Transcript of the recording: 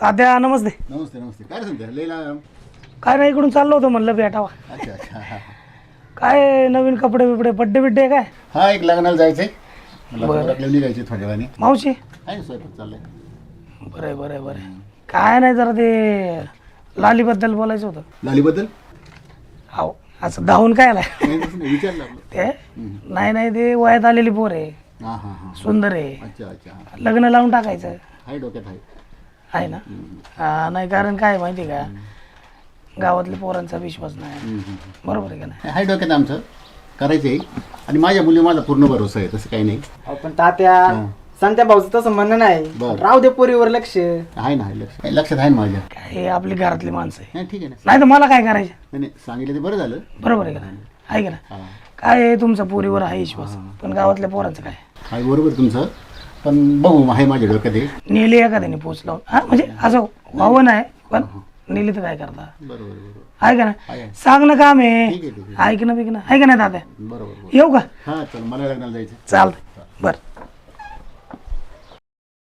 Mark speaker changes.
Speaker 1: तात्या नमस्ते.
Speaker 2: नमस्ते नमस्ते. काय लईला
Speaker 1: काय नाही इकडून चाललो होतो म्हणलं भेटावा.
Speaker 2: अच्छा अच्छा.
Speaker 1: काय नवीन कपडे बिपडे बड्डे बिड्डे काय?
Speaker 2: हा एक लग्नाला जायचंय. लग्नाला निघायचे थोड्या वेळाने.
Speaker 1: मावशी?
Speaker 2: आहे ना स्वयंपाक चाललाय.
Speaker 1: बरं आहे बरं आहे बरं आहे. काय नाही जरा ते लालीबद्दल बोलायचं होतं.
Speaker 2: लालीबद्दल?
Speaker 1: हो असं धावून काय आलाय?
Speaker 2: नाही तसं नाही, विचारलं. आपलं
Speaker 1: ते नाही नाही ते वयात आलेली पोर आहे.
Speaker 2: हा हा हा.
Speaker 1: सुंदर आहे.
Speaker 2: अच्छा अच्छा.
Speaker 1: लग्न लावून टाकायचं.
Speaker 2: आहे डोक्यात आहे
Speaker 1: आहे ना? हा नाही कारण काय आहे माहिती आहे का? गावातल्या पोरांचा विश्वास नाही. बरोबर आहे का नाही?
Speaker 2: डोक्यात आमचं. करायचं आहे आणि माझ्या मुली माझा पूर्ण भरोसा आहे तसं काही नाही.
Speaker 3: अहो, पण तात्या. संत्या भाऊचं तसं म्हणणं नाही.
Speaker 2: बरं.
Speaker 3: राहू दे पोरीवर लक्ष.
Speaker 2: आहे ना आहे लक्ष लक्षात आहे ना माझ्या.
Speaker 1: काय हे आपली घरातली माणसं आहे.
Speaker 2: नाही ठीक आहे ना.
Speaker 1: नाही तर मला काय करायचं?
Speaker 2: नाही नाही, सांगितलं ते बरं झालं.
Speaker 1: बरोबर आहे का नाही? आहे का नाही?
Speaker 2: हा.
Speaker 1: काय आहे तुमचा पोरीवर आहे विश्वास? पण गावातल्या पोरांचं काय?
Speaker 2: आहे बरोबर तुमचं. पण बघू आहे माझ्या डोक्यात हे.
Speaker 1: नेली एखाद्याने पोचलं हा म्हणजे असं व्हावं नाही पण नेली तर काय करता?
Speaker 2: बरोबर बरोबर.
Speaker 1: आहे का ना?
Speaker 2: आहे.
Speaker 1: सांगणं काम
Speaker 2: ठीक
Speaker 1: आहे
Speaker 2: आहे ठीक आहे.
Speaker 1: ऐकणं बिकणं आहे का नाही दादा?
Speaker 2: बरोबर
Speaker 1: येऊ का?
Speaker 2: हां चल मला लग्नाला जायचं
Speaker 1: चालतं बरं.